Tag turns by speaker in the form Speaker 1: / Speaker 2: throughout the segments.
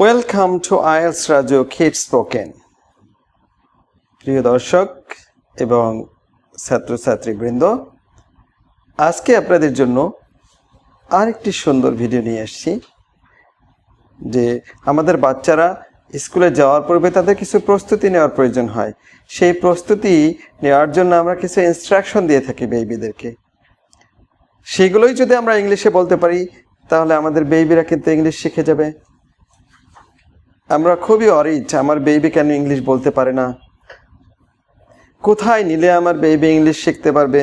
Speaker 1: Welcome to আইএলস Raju kid spoken প্রিয় দর্শক এবং ছাত্রছাত্রীবৃন্দ, আজকে আপনাদের জন্য আরেকটি সুন্দর ভিডিও নিয়ে এসেছি যে আমাদের বাচ্চারা স্কুলে যাওয়ার পূর্বে তাদের কিছু প্রস্তুতি নেওয়ার প্রয়োজন হয়। সেই প্রস্তুতি নেওয়ার জন্য আমরা কিছু ইনস্ট্রাকশন দিয়ে থাকি বেবিদেরকে সেগুলোই যদি আমরা ইংলিশে বলতে পারি, তাহলে আমাদের বেবিরা কিন্তু ইংলিশ শিখে যাবে। আমরা খুবই অরিচ আমার বেবি কেন ইংলিশ বলতে পারে না? কোথায় নিলে আমার বেবি ইংলিশ শিখতে পারবে?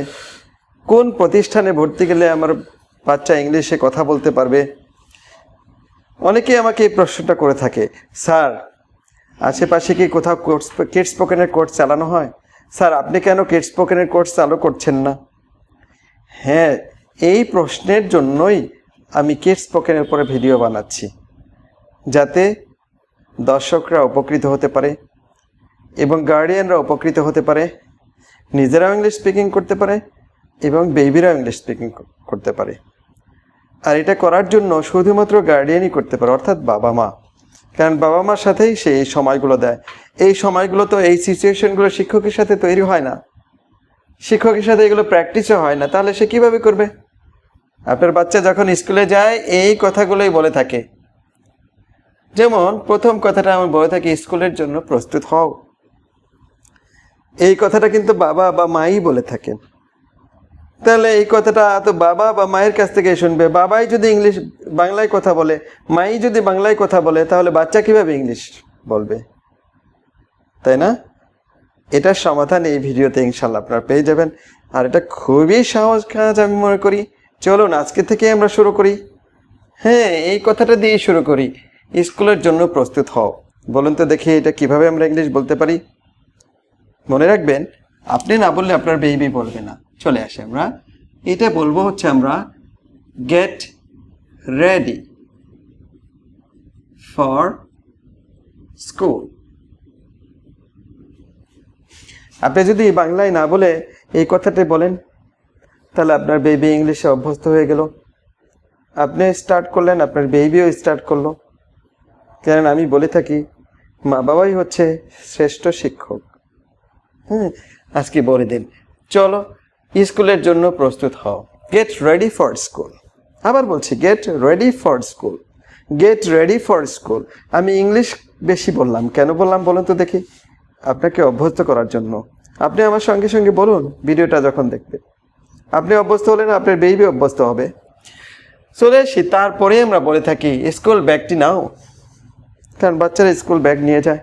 Speaker 1: কোন প্রতিষ্ঠানে ভর্তি গেলে আমার বাচ্চা ইংলিশে কথা বলতে পারবে? অনেকেই আমাকে এই প্রশ্নটা করে থাকে, স্যার, আশেপাশে কি কোথাও কোর্স কিডস স্পোকেনের কোর্স চালানো হয়? স্যার, আপনি কেন কিডস স্পোকেনের কোর্স চালু করছেন না? হ্যাঁ এই প্রশ্নের জন্যই আমি কিডস স্পোকেনের উপরে ভিডিও বানাচ্ছি, যাতে দর্শকরা উপকৃত হতে পারে এবং গার্ডিয়ানরা উপকৃত হতে পারে, নিজেরাও ইংলিশ স্পিকিং করতে পারে এবং বেবিরাও ইংলিশ স্পিকিং করতে পারে। আর এটা করার জন্য শুধুমাত্র গার্ডিয়ানই করতে পারে, অর্থাৎ বাবা মা। কারণ বাবা মার সাথেই সে এই সময়গুলো দেয়। এই সময়গুলো তো এই সিচুয়েশনগুলো শিক্ষকের সাথে তৈরি হয় না। শিক্ষকের সাথে এগুলো প্র্যাকটিসও হয় না। তাহলে সে কীভাবে করবে? আপনার বাচ্চা যখন স্কুলে যায়, এই কথাগুলোই বলে থাকে। যেমন, প্রথম কথাটা আমি বলে থাকি, স্কুলের জন্য প্রস্তুত হও। এই কথাটা কিন্তু বাবা বা মাই বলে থাকেন। তাহলে এই কথাটা তো বাবা বা মায়ের কাছ থেকে শুনবে। বাবাই যদি ইংলিশ, বাংলায় কথা বলে, মাই যদি বাংলায় কথা বলে, তাহলে বাচ্চা কীভাবে ইংলিশ বলবে? তাই না? এটার সমাধান এই ভিডিওতে ইনশাল্লাহ আপনারা পেয়ে যাবেন। আর এটা খুবই সহজ কাজ আমি মনে করি। চলুন, আজকে থেকে আমরা শুরু করি। হ্যাঁ এই কথাটা দিয়ে শুরু করি। স্কুলের জন্য প্রস্তুত হও। বলুন তো দেখি এটা কীভাবে আমরা ইংলিশ বলতে পারি? মনে রাখবেন, আপনি না বললে আপনার বেবি বলবে না। চলে আসে আমরা। এটা বলব হচ্ছে আমরা গেট রেডি ফর স্কুল আপনি যদি বাংলায় না বলে এই কথাটি বলেন, তাহলে আপনার বেবি ইংলিশে অভ্যস্ত হয়ে গেল। আপনি স্টার্ট করলেন, আপনার বেবিও স্টার্ট করল। কারণ আমি বলে থাকি, মা বাবাই হচ্ছে শ্রেষ্ঠ শিক্ষক। হ্যাঁ আজকে বলে দিন, চলো স্কুলের জন্য প্রস্তুত হও। গেট রেডি ফর স্কুল আবার বলছি get ready for school get ready for school আমি ইংলিশ বেশি বললাম, কেন বললাম বলুন তো দেখি। আপনাকে অভ্যস্ত করার জন্য। আপনি আমার সঙ্গে সঙ্গে বলুন, ভিডিওটা যখন দেখবেন আপনি অভ্যস্ত হলেন আপনার বেবি অভ্যস্ত হবে। চলে আসি, তারপরে আমরা বলে থাকি স্কুল ব্যাগটি নাও কারণ বাচ্চারা স্কুল ব্যাগ নিয়ে যায়।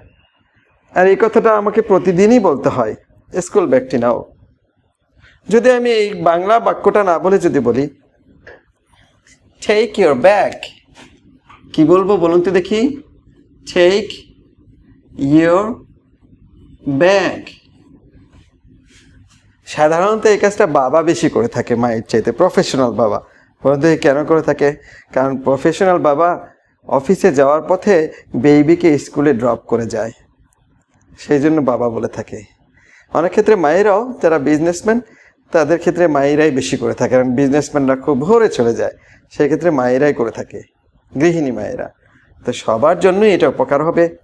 Speaker 1: আর এই কথাটা আমাকে প্রতিদিনই বলতে হয় স্কুল ব্যাগটি নাও। যদি আমি এই বাংলা বাক্যটা না বলে যদি বলি টেক ইউর ব্যাগ কি বলব বলুন তো দেখি। টেক ইউর ব্যাগ সাধারণত এই কাজটা বাবা বেশি করে থাকে, মায়ের চাইতে প্রফেশনাল বাবা। বলুন কেন করে থাকে? কারণ প্রফেশনাল বাবা অফিসে যাওয়ার পথে বেবিকে স্কুলে ড্রপ করে যায়। সেই জন্য বাবা বলে থাকে। অনেক ক্ষেত্রে মায়েরাও, যারা বিজনেসম্যান তাদের ক্ষেত্রে মায়েরাই বেশি করে থাকে। কারণ বিজনেসম্যানরা খুব ভোরে চলে যায়। সেই ক্ষেত্রে মায়েরাই করে থাকে। গৃহিণী মায়েরা। তো সবার জন্যই এটা উপকার হবে।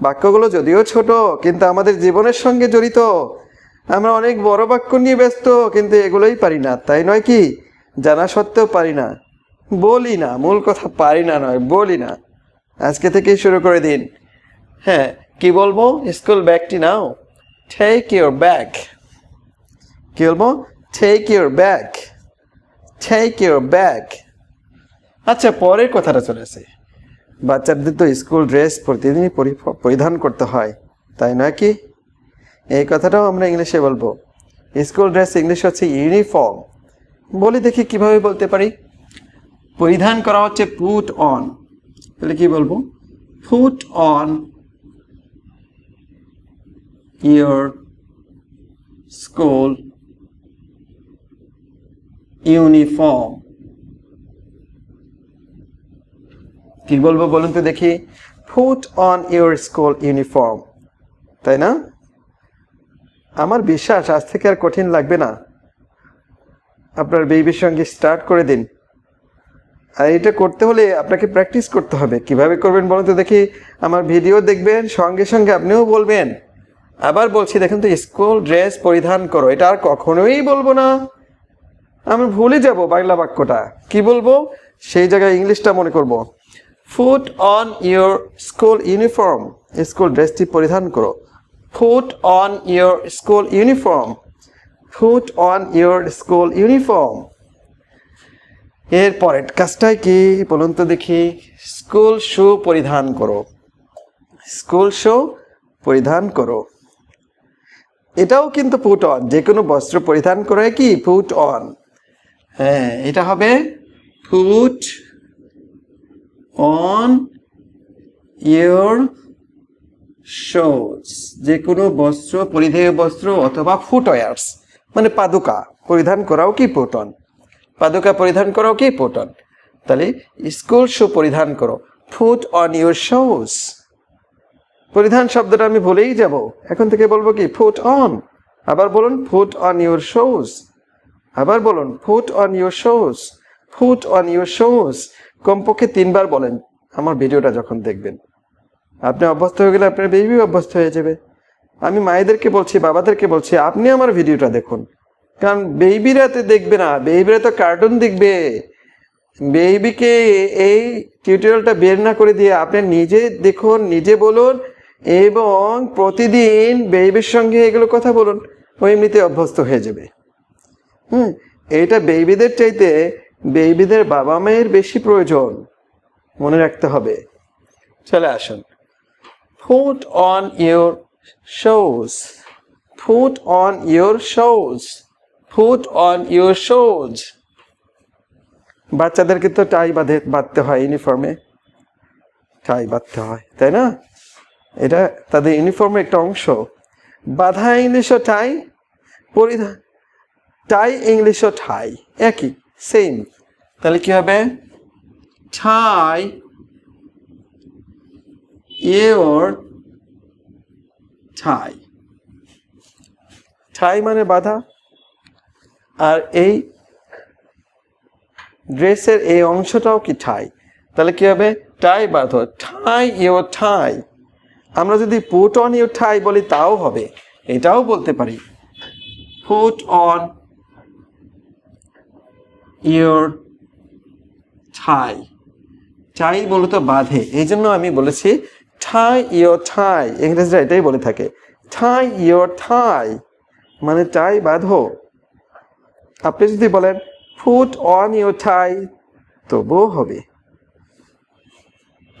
Speaker 1: বাক্যগুলো যদিও ছোট, কিন্তু আমাদের জীবনের সঙ্গে জড়িত। আমরা অনেক বড় বাক্য নিয়ে ব্যস্ত, কিন্তু এগুলোই পারি না। তাই নয় কি? জানা সত্ত্বেও পারি না। বলি না, মূল কথা পারি না নয়, বলি না। আজকে থেকেই শুরু করে দিন। হ্যাঁ কি বলব? স্কুল ব্যাগটি নাও। টেক ইউর ব্যাগ কি বলব? Take your bag take your bag আচ্ছা পরের কথাটা চলে আসে। বাচ্চাদের তো স্কুল ড্রেস প্রতিদিনই পরি- পরিধান করতে হয়, তাই নয় কি? এই কথাটাও আমরা ইংলিশে বলব। স্কুল ড্রেস ইংলিশ হচ্ছে ইউনিফর্ম। বলি দেখি কীভাবে বলতে পারি। পরিধান করা হচ্ছে পুট অন তাহলে কি বলব? Put on your school uniform কি বলব বলুন তো দেখি? Put on your school uniform তাই না? আমার বিশ্বাস আজ থেকে আর কঠিন লাগবে না। আপনার বেবির সঙ্গে স্টার্ট করে দিন। আর এটা করতে হলে আপনাকে প্র্যাকটিস করতে হবে। কীভাবে করবেন বলুন তো দেখি। আমার ভিডিও দেখবেন, সঙ্গে সঙ্গে আপনিও বলবেন। আবার বলছি, দেখুন তো স্কুল ড্রেস পরিধান করো। এটা আর কখনোই বলব না। আমি ভুলে যাব বাংলা বাক্যটা। কি বলব? সেই জায়গায় ইংলিশটা মনে করব। Put on your school uniform school ড্রেসটি পরিধান করো। Put on your school uniform put on your school uniform এর পরের কাজটাই কি বলুন তো দেখি। স্কুল শু পরিধান করো। স্কুল শু পরিধান করো। এটাও কিন্তু পুট অন যে কোনো বস্ত্র পরিধান করে কি পুট অন হ্যাঁ এটা হবে পুট অন ইয়োর শোজ যে কোনো বস্ত্র, পরিধেয় বস্ত্র অথবা ফুটওয়ার্স মানে পাদুকা, পরিধান করাও কি পুটন পাদুকা পরিধান করাও কি? পুটন তাহলে স্কুল শু পরিধান করো। ফুট অন ইউর শোজ পরিধান শব্দটা আমি ভুলেই যাব। এখন থেকে বলব কি? ফুট অন আবার বলুন ফুট অন ইউর শোজ আবার বলুন put on your shoes put on your shoes কমপক্ষে তিনবার বলেন আমার ভিডিওটা যখন দেখবেন। আপনি অভ্যস্ত হয়ে গেলে আপনার বেবি অভ্যস্ত হয়ে যাবে। আমি মায়েদেরকে বলছি, বাবাদেরকে বলছি, আপনি আমার ভিডিওটা দেখুন। কারণ বেবিরা তো দেখবে না বেবিরা তো কার্টুন দেখবে। বেবিকে এই টিউটোরিয়ালটা বের না করে দিয়ে আপনি নিজে দেখুন, নিজে বলুন এবং প্রতিদিন বেবির সঙ্গে এগুলো কথা বলুন, ও এমনিতে অভ্যস্ত হয়ে যাবে। হুম, এটা বেবিদের চাইতে বেবিদের বাবা মায়ের বেশি প্রয়োজন, মনে রাখতে হবে। চলে আসুন। Put on your shoes put on your shoes put on your shoes বাচ্চাদেরকে তো টাই বাঁধে, বাঁধতে হয় ইউনিফর্মে টাই বাঁধতে হয়, তাই না? এটা তাদের ইউনিফর্মের একটা অংশ। বাধা ইংলিশও টাই পরিধান টাই ইংলিশও ঠাই একই সেম তাহলে কি হবে? ঠাই ইয়োর ঠাই ঠাই মানে বাধা। আর এই ড্রেসের এই অংশটাও কি ঠাই? তাহলে কি হবে? টাই বাঁধো ঠাই ইয়োর ঠাই। আমরা যদি পুট অন ইউর ঠাই বলি, তাও হবে। এটাও বলতে পারি। পুট অন ইয়োর ঠাই। ঠাই মূলত বাঁধে। এই জন্য আমি বলেছি, ঠাই ইয়োর ঠাই। ইংরেজরা এটাই বলে থাকে। ঠাই ইয়োর ঠাই। মানে টাই বাঁধো। আপনি যদি বলেন ফুট অন ইয়োর ঠাই তবুও হবে।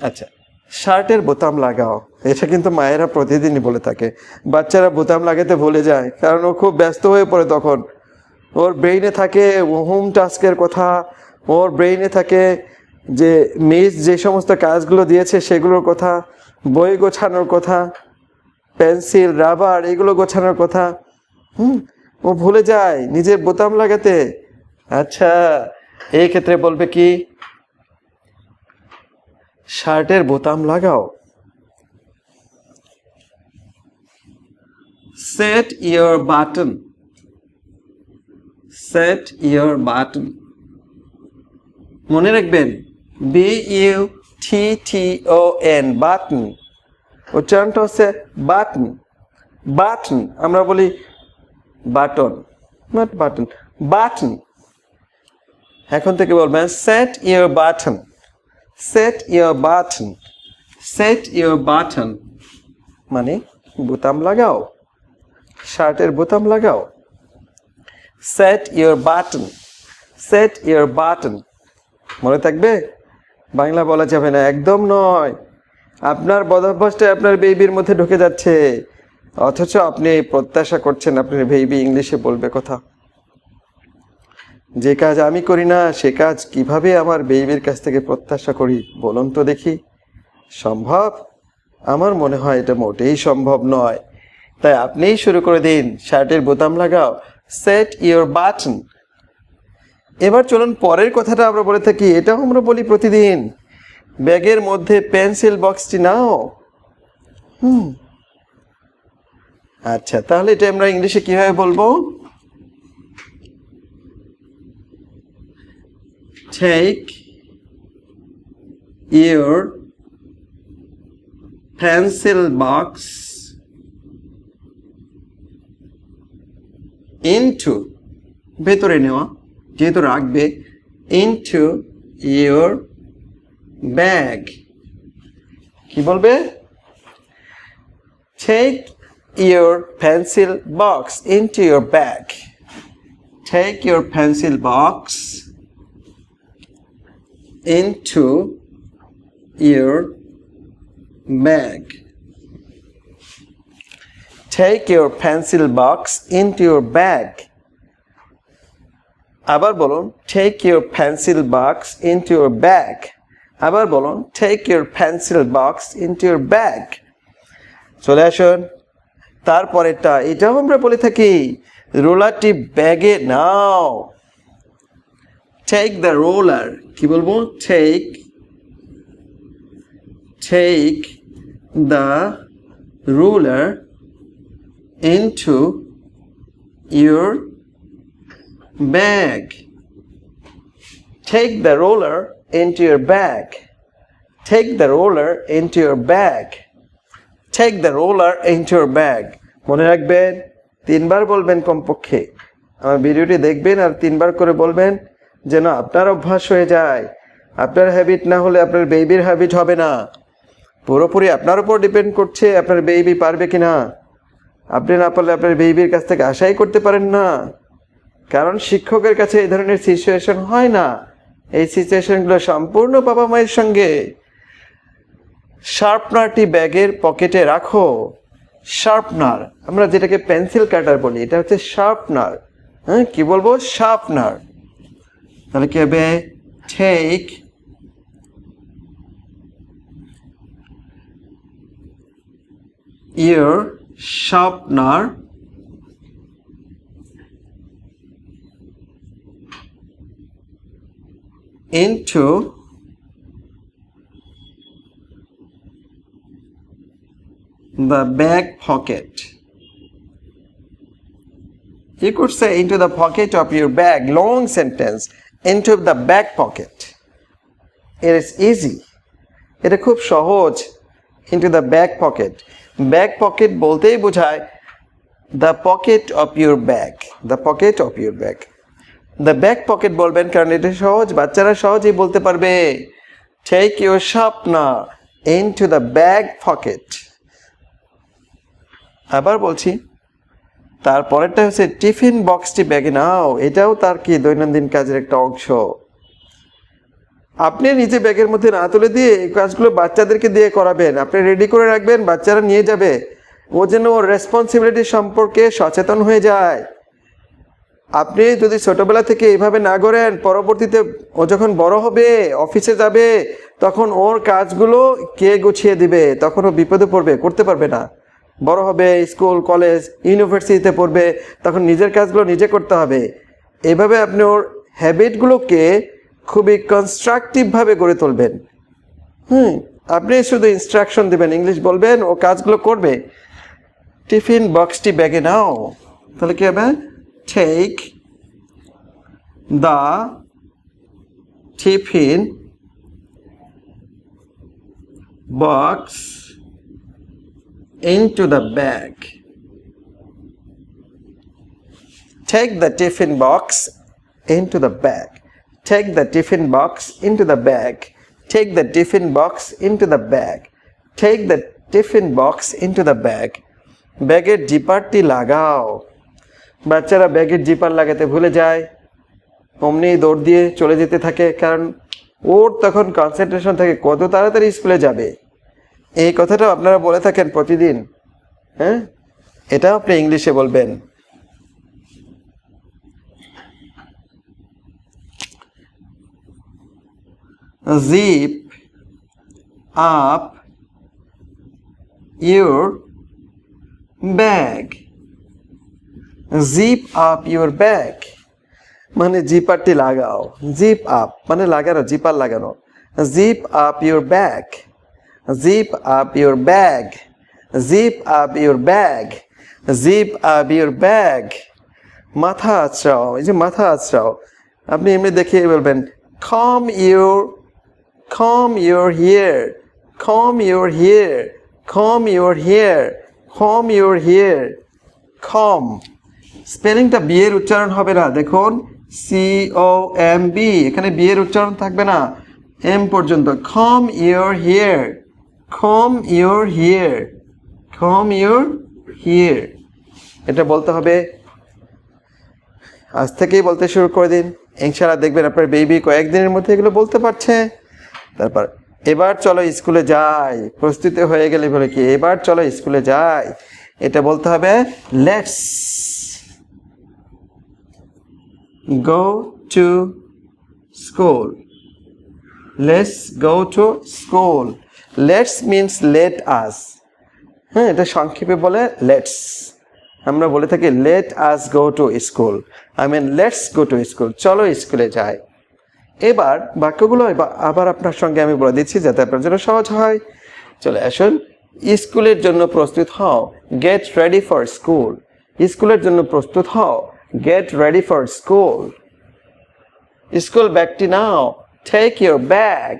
Speaker 1: আচ্ছা শার্টের বোতাম লাগাও। এটা কিন্তু মায়েরা প্রতিদিনই বলে থাকে। বাচ্চারা বোতাম লাগাতে ভুলে যায়, কারণ ও খুব ব্যস্ত হয়ে পড়ে তখন। ওর ব্রেইনে থাকে হোম টাস্কের কথা, ওর ব্রেইনে থাকে যে মিস যে সমস্ত কাজগুলো দিয়েছে সেগুলোর কথা, বই গোছানোর কথা পেন্সিল রাবার এগুলো গোছানোর কথা। হুম ও ভুলে যায় নিজের বোতাম লাগাতে। আচ্ছা এই ক্ষেত্রে বলবে কি, শার্টের বোতাম লাগাও। Set your button set your button মনে রাখবেন B U T T O N button উচ্চারণটা হচ্ছে বাটন বাটন আমরা বলি বাটন নট বাটন বাটন এখন থেকে বলবেন set your button set your button set your button মানে বোতাম লাগাও, শার্টের বোতাম লাগাও। Set your button set your button মনে থাকবে? বাংলা বলা যাবে না, একদম নয়। আপনার বদাভ্যাসটা আপনার বেবির মধ্যে ঢুকে যাচ্ছে। অথচ আপনি প্রত্যাশা করছেন আপনার বেবি ইংলিশে বলবে কথা। যে কাজ আমি করি না, সে কাজ কীভাবে আমার বেবির কাছ থেকে প্রত্যাশা করি, বলুন তো দেখি। সম্ভব? আমার মনে হয় এটা মোটেই সম্ভব নয়। তাই আপনিই শুরু করে দিন, শার্টের বোতাম লাগাও, সেট ইওর বাটন। এবার চলুন পরের কথাটা আমরা বলে থাকি, এটাও আমরা বলি প্রতিদিন। ব্যাগের মধ্যে পেন্সিল বক্সটি নাও। হুম। আচ্ছা তাহলে এটা আমরা ইংলিশে কীভাবে বলব? Take your pencil box into, ভেতরে নেওয়া, যেহেতু রাখবে, into your bag. কি বলবে? Take your pencil box into your bag take your pencil box into your bag take your pencil box into your bag আবার বলুন take your pencil box into your bag আবার বলুন take your pencil box into your bag চলে আসুন তারপরেরটা, এটাও আমরা বলে থাকি, রোলারটি ব্যাগে নাও। টেক দ্য রোলার কি বলব? Take take the ruler into your bag take the roller into your bag take the roller into your bag take the roller into your bag মনে রাখবেন, তিনবার বলবেন কমপক্ষে। আমার ভিডিওটি দেখবেন আর তিনবার করে বলবেন যেন আপনার অভ্যাস হয়ে যায়। আপনার হ্যাবিট না হলে আপনার বেবির হ্যাবিট হবে না। পুরোপুরি আপনার উপর ডিপেন্ড করছে আপনার বেবি পারবে কি না। আপনি না পারলে আপনার বেবির কাছ থেকে আশাই করতে পারেন না। কারণ শিক্ষকের কাছে এই ধরনের সিচুয়েশন হয় না। এই সিচুয়েশনগুলো সম্পূর্ণ বাবা মায়ের সঙ্গে। শার্পনারটি ব্যাগের পকেটে রাখো। শার্পনার, আমরা যেটাকে পেন্সিল কাটার বলি, এটা হচ্ছে শার্পনার। হ্যাঁ কি বলব? শার্পনার। তাহলে কি হবে? Take your sharpener into the back pocket. You could say into the pocket of your bag, long sentence, into the back pocket. It is easy. এটা খুব সহজ into the back pocket. Back pocket বলতেই বোঝায় the pocket of your bag. The pocket of your bag. The back pocket বলবেন কারণ এটা সহজ বাচ্চারা সহজেই বলতে পারবে take your sharpener into the bag pocket. আবার বলছি তারপরেরটা হচ্ছে টিফিন বক্সটি ব্যাগে নাও, এটাও তার কি দৈনন্দিন কাজের একটা অংশ। আপনি নিজে ব্যাগের মধ্যে না তুলে দিয়ে এই কাজগুলো বাচ্চাদেরকে দিয়ে করাবেন। আপনি রেডি করে রাখবেন, বাচ্চারা নিয়ে যাবে। ও যেন ওর রেসপন্সিবিলিটি সম্পর্কে সচেতন হয়ে যায়। আপনি যদি ছোটবেলা থেকে এইভাবে না করেন, পরবর্তীতে ও যখন বড় হবে, অফিসে যাবে, তখন ওর কাজগুলো কে গুছিয়ে দিবে? তখন ও বিপদে পড়বে, করতে পারবে না। বড় হবে স্কুল, কলেজ, ইউনিভার্সিটিতে পড়বে, তখন নিজের কাজগুলো নিজে করতে হবে। এভাবে আপনি ওর হ্যাবিটগুলোকে খুবই কনস্ট্রাকটিভভাবে গড়ে তুলবেন। হুম, আপনি শুধু ইনস্ট্রাকশন দেবেন ইংলিশ বলবেন, ও কাজগুলো করবে। টিফিন বক্সটি ব্যাগে নাও। তাহলে কি হবে? Take the tiffin box into the bag. Take the tiffin box into the bag. Take the tiffin box into the bag. Take the tiffin box into the bag. Take the tiffin box into the bag. ব্যাগের জিপারটি লাগাও বাচ্চারা ব্যাগের zipper লাগাতে ভুলে যায় অমনি দৌড় দিয়ে চলে যেতে থাকে কারণ ওর তখন কনসেন্ট্রেশন থাকে কত তাড়াতাড়ি স্কুলে যাবে এই কথাটা আপনারা বলে থাকেন প্রতিদিন হ্যাঁ? এটাও আপনি ইংলিশে বলবেন। Zip up your bag zip up your bag মানে জিপারটি লাগাও। জিপ আপ মানে লাগানো জিপার লাগানো। Zip up your bag zip up your bag zip up your bag zip up your bag মাথা আছড়াও, এই যে মাথা আছড়াও। আপনি এমনি দেখে বলবেন come your come you're here come you're here come you're here come you're here come. স্পেলিংটা বি এর উচ্চারণ হবে না, দেখুন সি ও এম বি এখানে বি এর উচ্চারণ থাকবে না এম পর্যন্ত come your here come your here come your here এটা বলতে হবে। আজ থেকেই বলতে শুরু করে দিন। ইনশাআল্লাহ দেখবেন আপনার বেবি কয়েকদিনের মধ্যে এগুলো বলতে পারছে। তারপর, এবার চলো স্কুলে যাই। প্রস্তুতি হয়ে গেলে বলে কি, এবার চলো স্কুলে যাই। এটা বলতে হবে let's go to school Let's go to school. Let's means let us. হ্যাঁ এটা সংক্ষেপে বলে লেটস আমরা বলে থাকি let us go to school I mean let's go to school চলো স্কুলে যাই। এবার বাক্যগুলো আবার আপনার সঙ্গে আমি বলে দিচ্ছি যাতে আপনার জন্য সহজ হয়। চলে আসুন। স্কুলের জন্য প্রস্তুত হও। গেট রেডি ফর স্কুল স্কুলের জন্য প্রস্তুত হও। Get ready for school school ব্যাগটি নাও। Take your bag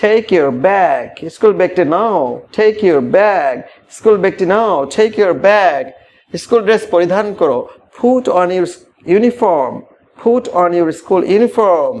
Speaker 1: take your bag school ব্যাগটি নাও. টেক ইউর ব্যাগ স্কুল ব্যাগটি নাও. Take your bag school dress পরিধান করো। Put on your uniform put on your school uniform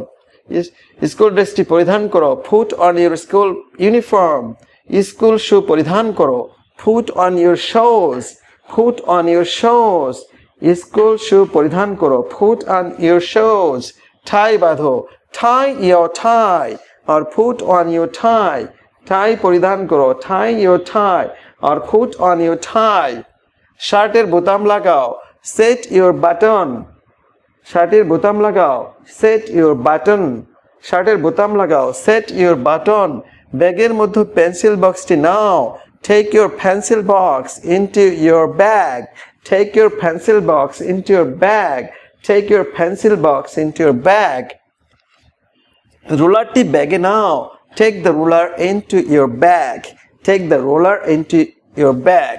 Speaker 1: school ড্রেসটি পরিধান করো। Put on your school uniform school shoe পরিধান করো। Put on your shoes put on your shoes school shoe পরিধান করো। Put on your shows ঠাই বাঁধো। ঠাই ইয়োর ঠাই আর ফুট অন ইউর ঠাই ঠাই পরিধান করো। ঠাই ইয়োর ঠাই আর ফুট অন ইউর ঠাই শার্টের বোতাম লাগাও। সেট ইউর বাটন শার্টের বোতাম লাগাও। সেট ইউর বাটন শার্টের বোতাম লাগাও। সেট ইউর বাটন ব্যাগের মধ্যে পেন্সিল বক্সটি নাও। Take your pencil box into your bag take your pencil box into your bag take your pencil box into your bag রুলারটি ব্যাগে নাও। Take the ruler into your bag take the ruler into your bag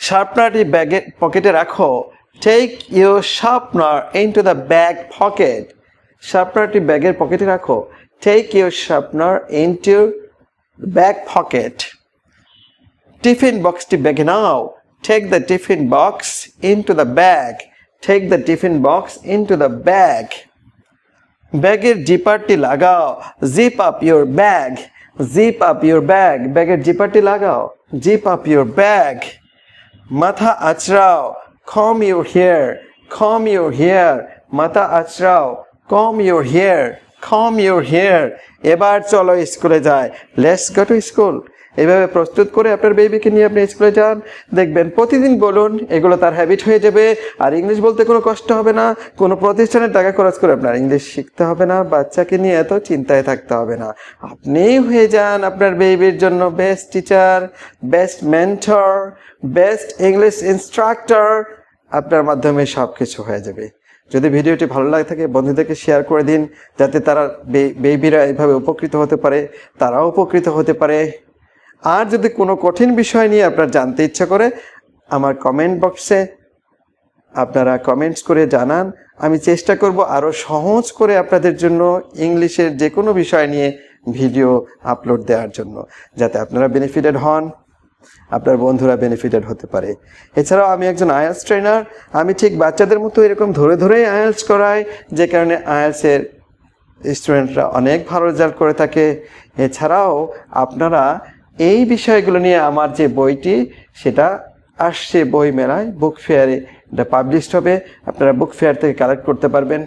Speaker 1: শার্পনারটি ব্যাগের পকেটে রাখো। Take your sharpener into the bag pocket শার্পনারটি ব্যাগের পকেটে রাখো। Take your sharpener into bag pocket tiffin বক্সটি ব্যাগে নাও। Take the tiffin box into the bag take the tiffin box into the bag ব্যাগের জিপারটি লাগাও। Zip up your bag. Zip up your bag. ব্যাগের জিপারটি লাগাও। Zip up your bag. মাথা আঁচড়াও। Comb your hair. Comb your hair. মাথা আঁচড়াও। Comb your hair. Comb your hair. এবার চলো স্কুলে যায় লেটস গো টু স্কুল। এভাবে প্রস্তুত করে আপনার বেবিকে নিয়ে আপনি স্কুলে যান। দেখবেন প্রতিদিন বলুন, এগুলো তার হ্যাবিট হয়ে যাবে। আর ইংলিশ বলতে কোনো কষ্ট হবে না। কোনো প্রতিষ্ঠানের টাকা খরচ করে আপনার ইংলিশ শিখতে হবে না। বাচ্চাকে নিয়ে এত চিন্তায় থাকতে হবে না। আপনিই হয়ে যান আপনার বেবির জন্য best teacher best mentor best English instructor আপনার মাধ্যমে সব কিছু হয়ে যাবে। যদি ভিডিওটি ভালো লাগে থাকে, বন্ধুদেরকে শেয়ার করে দিন। যাতে তারা বেবিরা এইভাবে উপকৃত হতে পারে, তারাও উপকৃত হতে পারে। আর যদি কোনো কঠিন বিষয় নিয়ে আপনার জানতে ইচ্ছা করে, আমার কমেন্ট বক্সে আপনারা কমেন্টস করে জানান। আমি চেষ্টা করব আরও সহজ করে আপনাদের জন্য ইংলিশের যে কোনো বিষয় নিয়ে ভিডিও আপলোড দেওয়ার জন্য, যাতে আপনারা বেনিফিটেড হন, আপনার বন্ধুরা বেনিফিটেড হতে পারে। এছাড়াও আমি একজন আয়ালস ট্রেনার, আমি ঠিক বাচ্চাদের মতো এরকম ধরে ধরেই আয়ালস করাই, যে কারণে আয়ালসের স্টুডেন্টরা অনেক ভালো রেজাল্ট করে থাকে। এছাড়াও আপনারা এই বিষয়গুলো নিয়ে আমার যে বইটি, সেটা আসছে বই মেলায় বুক ফেয়ারে এটা পাবলিশড হবে। আপনারা বুক ফেয়ার থেকে কালেক্ট করতে পারবেন।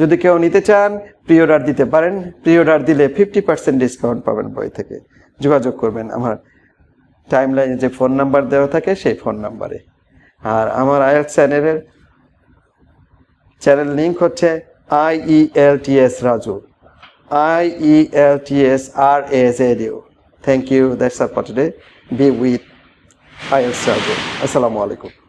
Speaker 1: যদি কেউ নিতে চান প্রি অর্ডার দিতে পারেন। প্রি অর্ডার দিলে ফিফটি পার্সেন্ট ডিসকাউন্ট পাবেন বই থেকে। যোগাযোগ করবেন আমার টাইম লাইনে যে ফোন নাম্বার দেওয়া থাকে, সেই ফোন নাম্বারে আর আমার আয়াল চ্যানেলের চ্যানেল লিঙ্ক হচ্ছে I E L T S Raju. I E L T S R S A due thank you that's all for today be with I S Raju আসসালামু আলাইকুম